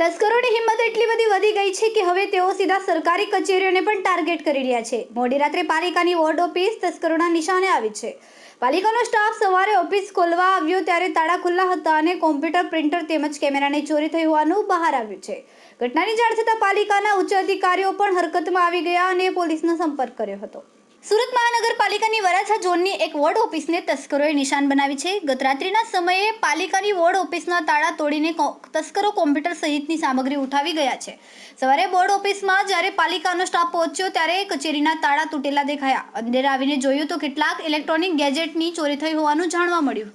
તસ્કરોની હિંમત એટલી બધી વધી ગઈ છે કે હવે તેઓ સીધા સરકારી કચેરીઓને પણ ટાર્ગેટ કરી રહ્યા છે. મોડી રાત્રે પાલિકાની વોર્ડ ઓફિસ તસ્કરોના નિશાને આવી છે. પાલિકાનો સ્ટાફ સવારે ઓફિસ ખોલવા આવ્યો ત્યારે તાળા ખુલ્લા હતા અને કોમ્પ્યુટર, પ્રિન્ટર તેમજ કેમેરાની ચોરી થઈ હોવાનું બહાર આવ્યું છે. ઘટનાની જાણ થતાં પાલિકાના ઉચ્ચ અધિકારીઓ પણ હરકતમાં આવી ગયા અને પોલીસનો સંપર્ક કર્યો હતો. સુરત મહાનગરપાલિકાની વરાછા ઝોનની એક વોર્ડ ઓફિસને તસ્કરોએ નિશાન બનાવી છે. ગતરાત્રિના સમયે પાલિકાની વોર્ડ ઓફિસના તાળા તોડીને તસ્કરો કોમ્પ્યુટર સહિતની સામગ્રી ઉઠાવી ગયા છે. સવારે બોર્ડ ઓફિસમાં જ્યારે પાલિકાનો સ્ટાફ પહોંચ્યો ત્યારે કચેરીના તાળા તૂટેલા દેખાયા. અંદર આવીને જોયું તો કેટલાક ઇલેક્ટ્રોનિક ગેજેટની ચોરી થઈ હોવાનું જાણવા મળ્યું.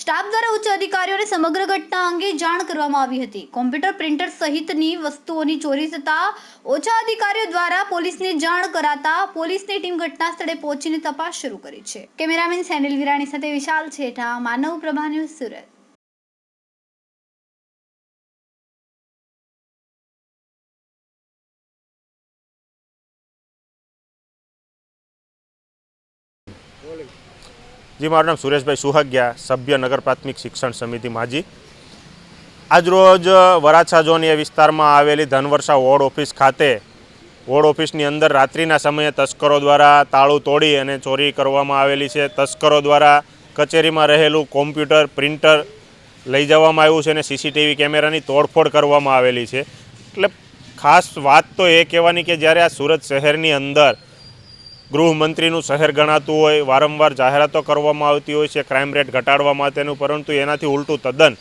સ્ટાફ દ્વારા ઉચ્ચ અધિકારીઓને સમગ્ર ઘટના અંગે જાણ કરવામાં આવી હતી. કોમ્પ્યુટર પ્રિન્ટર સહિતની વસ્તુઓની ચોરી થતા ઓછા અધિકારીઓ દ્વારા પોલીસને જાણ કરાતા પોલીસની ટીમ ઘટના સ્થળે પહોંચીને તપાસ શરૂ કરી છે. કેમેરામેન સેનિલ વિરાણી સાથે વિશાલ છેઠા, માનવ પ્રભા ન્યૂઝ સુરત. જી, મારું નામ સુરેશભાઈ સુહાગિયા, સભ્ય નગર પ્રાથમિક શિક્ષણ સમિતિ માજી. આજરોજ વરાછા ઝોન એ વિસ્તારમાં આવેલી ધનવર્ષા વોર્ડ ઓફિસ ખાતે, વોર્ડ ઓફિસની અંદર રાત્રિના સમયે તસ્કરો દ્વારા તાળું તોડી અને ચોરી કરવામાં આવેલી છે. તસ્કરો દ્વારા કચેરીમાં રહેલું કોમ્પ્યુટર, પ્રિન્ટર લઈ જવામાં આવ્યું છે અને સીસીટીવી કેમેરાની તોડફોડ કરવામાં આવેલી છે. એટલે ખાસ વાત તો એ કહેવાની કે જ્યારે આ સુરત શહેરની અંદર ગૃહમંત્રીનું શહેર ગણાતું હોય, વારંવાર જાહેરાતો કરવામાં આવતી હોય છે ક્રાઇમ રેટ ઘટાડવા માટેનું, પરંતુ એનાથી ઉલટું તદ્દન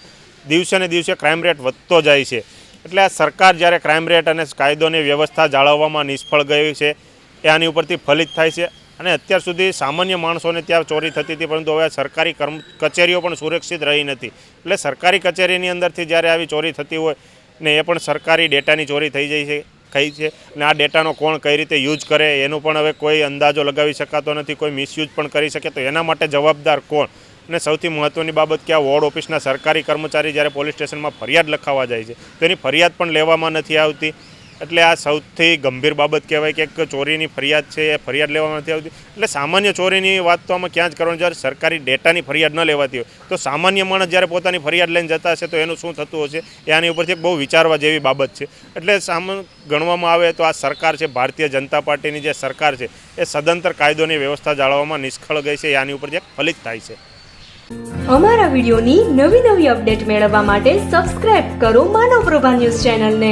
દિવસે ને દિવસે ક્રાઇમ રેટ વધતો જાય છે. એટલે આ સરકાર જ્યારે ક્રાઇમ રેટ અને કાયદોની વ્યવસ્થા જાળવવામાં નિષ્ફળ ગઈ છે, એ આની ઉપરથી ફલિત થાય છે. અને અત્યાર સુધી સામાન્ય માણસોને ત્યાં ચોરી થતી હતી, પરંતુ હવે સરકારી કર્મ, કચેરીઓ પણ સુરક્ષિત રહી નથી. એટલે સરકારી કચેરીની અંદરથી જ્યારે આવી ચોરી થતી હોય ને એ પણ સરકારી ડેટાની ચોરી થઈ જાય છે. કઈ છે અને આ ડેટાનો કોણ કઈ રીતે યુઝ કરે એનું પણ હવે કોઈ અંદાજો લગાવી શકાતો નથી, કોઈ મિસયુઝ પણ કરી શકે. તો એના માટે જવાબદાર કોણ? અને સૌથી મહત્ત્વની બાબત કે આ વોર્ડ ઓફિસના સરકારી કર્મચારી જ્યારે પોલીસ સ્ટેશનમાં ફરિયાદ લખાવવા જાય છે તેની ફરિયાદ પણ લેવામાં નથી આવતી. એટલે આ સૌથી ગંભીર બાબત કહેવાય કે એક ચોરીની ફરિયાદ છે, એ ફરિયાદ લેવામાં નથી આવતી. એટલે સામાન્ય ચોરીની વાત તો આમાં ક્યાં જ કરવાની, જ્યારે સરકારી ડેટાની ફરિયાદ ન લેવાતી હોય. તો સામાન્ય માણસ જ્યારે પોતાની ફરિયાદ લઈને જતા હશે, તો એનું શું થતું હશે? એ આની ઉપરથી બહુ વિચારવા જેવી બાબત છે. એટલે સામ, ગણવામાં આવે તો આ સરકાર છે, ભારતીય જનતા પાર્ટીની જે સરકાર છે, એ સદંતર કાયદોની વ્યવસ્થા જાળવવામાં નિષ્ફળ ગઈ છે, એ આની ઉપર જે ફલિત થાય છે. અમારા વિડીયોની નવી નવી અપડેટ મેળવવા માટે સબસ્ક્રાઇબ કરો માનવ પ્રભા ન્યૂઝ ચેનલને.